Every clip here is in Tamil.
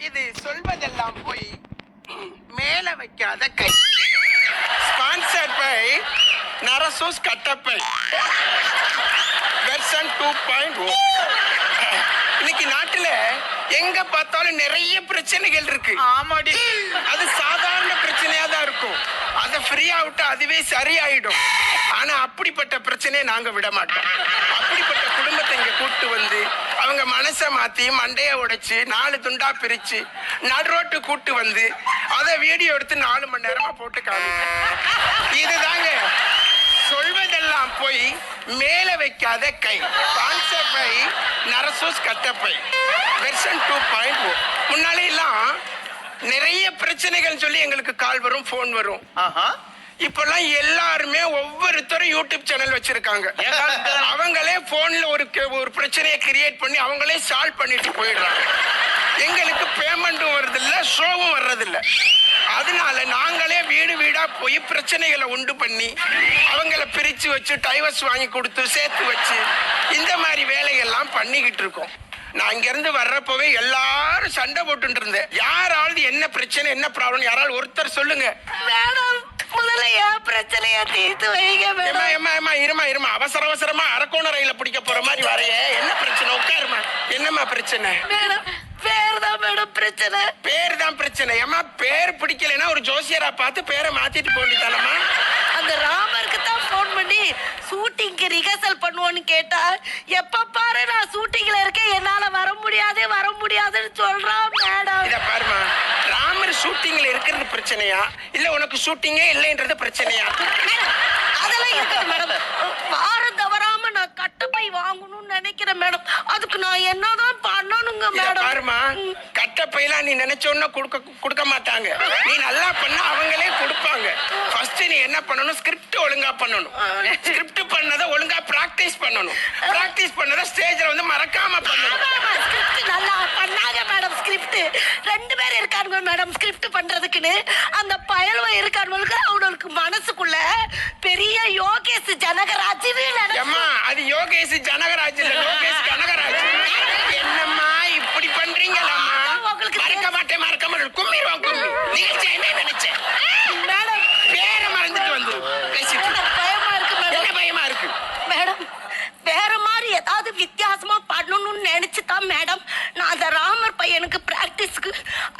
இது சொல்வதெல்லாம் போய் மேல வைக்காத கை. ஸ்பான்சர் பை நரசூஸ் கட்டப்பை வெர்சன் டூ பாயிண்ட் ஓ எங்க பார்த்தாலும் நிறைய பிரச்சனைகள் இருக்கு. ஆமாடி. அது சாதாரண பிரச்சனையா தான் இருக்கும். அதை ஃப்ரீயா விட்டா அதுவே சரியாயிடும். ஆனா அப்படிப்பட்ட பிரச்சனையை நாங்க விட மாட்டோம். அப்படிப்பட்ட குடும்பத்தை இங்க கூட்டு வந்து அவங்க மனசை மாத்தி மண்டைய உடைச்சு நாலு துண்டா பிரிச்சு நடுரோட்டு கூட்டு வந்து அதை வீடியோ எடுத்து நாலு மணி நேரமா போட்டு காமிப்போம். இதுதாங்க போய் மேல வைக்காத கை. கான்செப்ட் பை நரசூஸ் கட்டப்பை வெர்ஷன் டூ பாயிண்ட் ஓ முன்னாலே எல்லாம் நிறைய பிரச்சனைகள் சொல்லி எங்களுக்கு கால் வரும் ஃபோன் வரும். ஆஹா. இப்பெல்லாம் எல்லாருமே ஒவ்வொருத்தரும் யூடியூப் சேனல் வச்சிருக்காங்க. அவங்களே போன்ல ஒரு ஒரு பிரச்சனையை கிரியேட் பண்ணி அவங்களே சால்வ் பண்ணிட்டு போயிடுறாங்க. எங்களுக்கு பேமெண்ட்டும் வர்றதில்ல ஷோவும் வர்றதில்ல. அதனால நாங்களே வீடு வீடா போய் பிரச்சனைகளை உண்டு பண்ணி அவங்கள பிரிச்சு வச்சு டைவர்ஸ் வாங்கி கொடுத்து சேர்த்து வச்சு இந்த மாதிரி வேலையெல்லாம் பண்ணிக்கிட்டு இருக்கோம். நான் இங்க இருந்து வர்றப்பவே எல்லாரும் சண்டை போட்டுட்டு இருந்தேன். யாராவது என்ன பிரச்சனை என்ன ப்ராப்ளம் யாராவது ஒருத்தர் சொல்லுங்க. மேடம் முதல்ல என் பிரச்சனைய தீர்த்து வைங்க மேடம்? ஏமா ஏமா இருமா இருமா. அவசர அவசரமா அரக்கோண ரயில பிடிக்க போற மாதிரி வரையே. என்ன பிரச்சனை? உட்காருமா. என்னம்மா பிரச்சனை? மேடம் பேர் தான் மேடம் பிரச்சனை. பேர் தான் பிரச்சனை ஏமா பேர் பிடிக்கலைன்னா ஒரு ஜோசியரா பார்த்து பேரை மாத்திட்டு போண்டித்தானம்மா அந்த ராமருக்கு தான் ஃபோன் பண்ணி ஷூட்டிங்க்கு ரிஹர்சல் பண்ணுவோன்னு கேட்டா எப்ப பாரு நான் ஷூட்டிங்ல இருக்கேன். என்னால வர முடியாது வர முடியாதுன்னு சொல்றான் மேடம். இத பாருமா ராமர் ஷூட்டிங்ல இருக்கிறது பிரச்சனையா? இல்ல உனக்கு ஷூட்டிங்கே இல்லைன்றது பிரச்சனையா? மேடம், அதெல்லாம் இருக்கட்டும் மேடம். வாரம் தவறாம நான் கட்டப்பை வாங்கணும்னு நினைக்கிறேன் மேடம். அதுக்கு நான் என்னதான் பாருமா கட்டப்பையெல்லாம் நீ நினைச்ச உடனே கொடுக்க கொடுக்க மாட்டாங்க. நீ நல்லா பண்ணா அவங்களே கொடுப்பாங்க. ஃபர்ஸ்ட் நீ என்ன பண்ணணும்? ஸ்கிரிப்ட் ஒழுங்கா பண்ணணும். ஸ்கிரிப்ட் பண்ணதை ஒழுங்கா பிராக்டிஸ் பண்ணணும். பிராக்டிஸ் பண்ணதை ஸ்டேஜ்ல வந்து மறக்காம பண்ணணும். நல்லா பண்ணாங்க மேடம் ஸ்கிரிப்ட் ரெண்டு பேர் இருக்கானுங்க மேடம் ஸ்கிரிப்ட் பண்றதுக்குன்னு. அந்த பயல்வ இருக்கானுங்களுக்கு அவனுக்கு மனசுக்குள்ள பெரிய யோகேஷ் அம்மா அது யோகேஷ் ஜனகராஜ் இல்ல என்ன நினைச்சேன் மேடம் பேரை மறந்துட்டு வந்து பேசிட்டு மேடம், பயமா இருக்கு என்ன மேடம் பயமா இருக்கு? மேடம் வேற மாதிரி ஏதாவது வித்தியாசமா பண்ணணும்னு நினைச்சு தான் மேடம்? நான் அந்த ராமர் பையனுக்கு பிராக்டிஸ்க்கு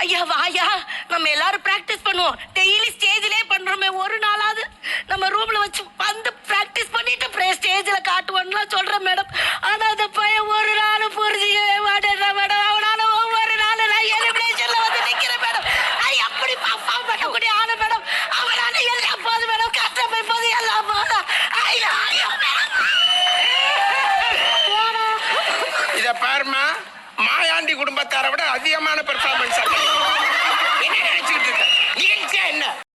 ஐயா வாயா நம்ம எல்லாரும் பிராக்டிஸ் பண்ணுவோம். டெய்லி ஸ்டேஜ்லயே பண்றோமே ஒரு நாளாவது நம்ம ரூம்ல வச்சு வந்து பிராக்டிஸ் பண்ணிட்டு ஸ்டேஜ்ல காட்டுவோம்லாம் சொல்றேன் மேடம் ஆனா அந்த பையன் ஒரு நாள் புரிஞ்சுக்கவே மாட்டேன் மேடம் அவனால ஒவ்வொரு நாளும் நான் எலிமினேஷன்ல வந்து நிக்கிறேன் மேடம் நான் எப்படி பர்ஃபார்ம் பண்ணக்கூடிய ஆளு மேடம் அவனால எல்லாம் போதும் மேடம் கஷ்டப்பை போது எல்லாம் போதும் ஐயோ ஐயோ மேடம் இத பாருமா குடும்பத்தாரை விட அதிகமான பெர்ஃபார்மன்ஸ்